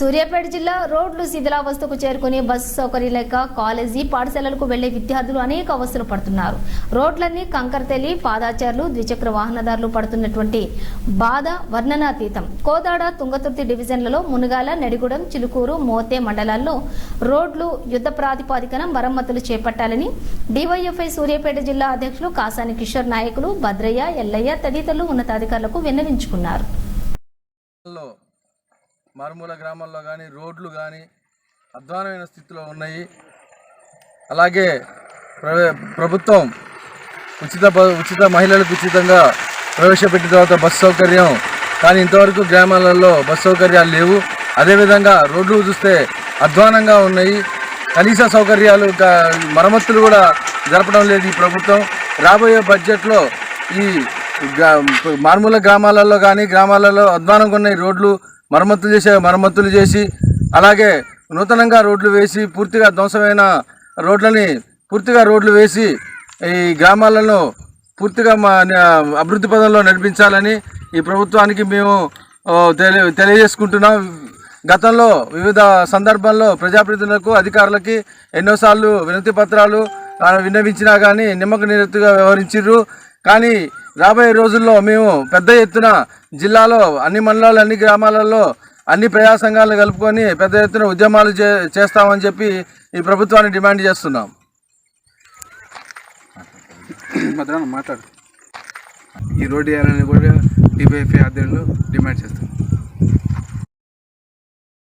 సూర్యాపేట జిల్లా రోడ్లు శిథిలావస్థకు చేరుకుని బస్సు సౌకర్యం లేక కాలేజీ పాఠశాలలకు వెళ్ళే విద్యార్థులు అనేక అవస్థలు పడుతున్నారు. రోడ్లన్నీ కంకర తెలి పాదాచారులు ద్విచక్ర వాహనదారులు పడుతున్నటువంటి బాధ వర్ణనాతీతం. కోదాడ తుంగతుర్తి డివిజన్లలో మునుగాల నడిగూడెం చిలుకూరు మోతే మండలాల్లో రోడ్లు యుద్ధ ప్రాతిపాదికన మరమ్మతులు చేపట్టాలని డివైఎఫ్ఐ సూర్యాపేట జిల్లా అధ్యక్షులు కాసాని కిషోర్ నాయకులు భద్రయ్య ఎల్లయ్య తదితరులు ఉన్నతాధికారులకు విన్నవించుకున్నారు. మారుమూల గ్రామాల్లో కానీ రోడ్లు కానీ అధ్వానమైన స్థితిలో ఉన్నాయి. అలాగే ప్రభుత్వం ఉచిత ఉచిత మహిళలకు ఉచితంగా ప్రవేశపెట్టిన తర్వాత బస్సు సౌకర్యం. కానీ ఇంతవరకు గ్రామాలలో బస్సు సౌకర్యాలు లేవు. అదేవిధంగా రోడ్లు చూస్తే అధ్వానంగా ఉన్నాయి. కనీస సౌకర్యాలు మరమ్మతులు కూడా జరపడం లేదు ఈ ప్రభుత్వం. రాబోయే బడ్జెట్లో ఈ గ్రా- మారుమూల గ్రామాలలో కానీ గ్రామాలలో అధ్వానంగా ఉన్న రోడ్లు. మరమ్మతులు చేసే మరమ్మతులు చేసి అలాగే నూతనంగా రోడ్లు వేసి పూర్తిగా ధ్వంసమైన రోడ్లని పూర్తిగా రోడ్లు వేసి ఈ గ్రామాలను పూర్తిగా మా అభివృద్ధి పదంలో నడిపించాలని ఈ ప్రభుత్వానికి మేము తెలియ తెలియజేసుకుంటున్నాం. గతంలో వివిధ సందర్భాల్లో ప్రజాప్రతినిధులకు అధికారులకి ఎన్నోసార్లు వినతి పత్రాలు విన్నవించినా కానీ నిమ్మక నీరెత్తుగా వ్యవహరించారు కానీ రాబోయే రోజుల్లో మేము పెద్ద ఎత్తున జిల్లాలో అన్ని మండలాలు అన్ని గ్రామాలలో అన్ని ప్రజా కలుపుకొని పెద్ద ఎత్తున ఉద్యమాలు చే చేస్తామని చెప్పి ఈ ప్రభుత్వాన్ని డిమాండ్ చేస్తున్నాం. మాట్లాడు. ఈ రోడ్డు వేయాలని కూడా డివైఎఫ్ఐ ఆధ్వర్యంలో డిమాండ్ చేస్తున్నాం.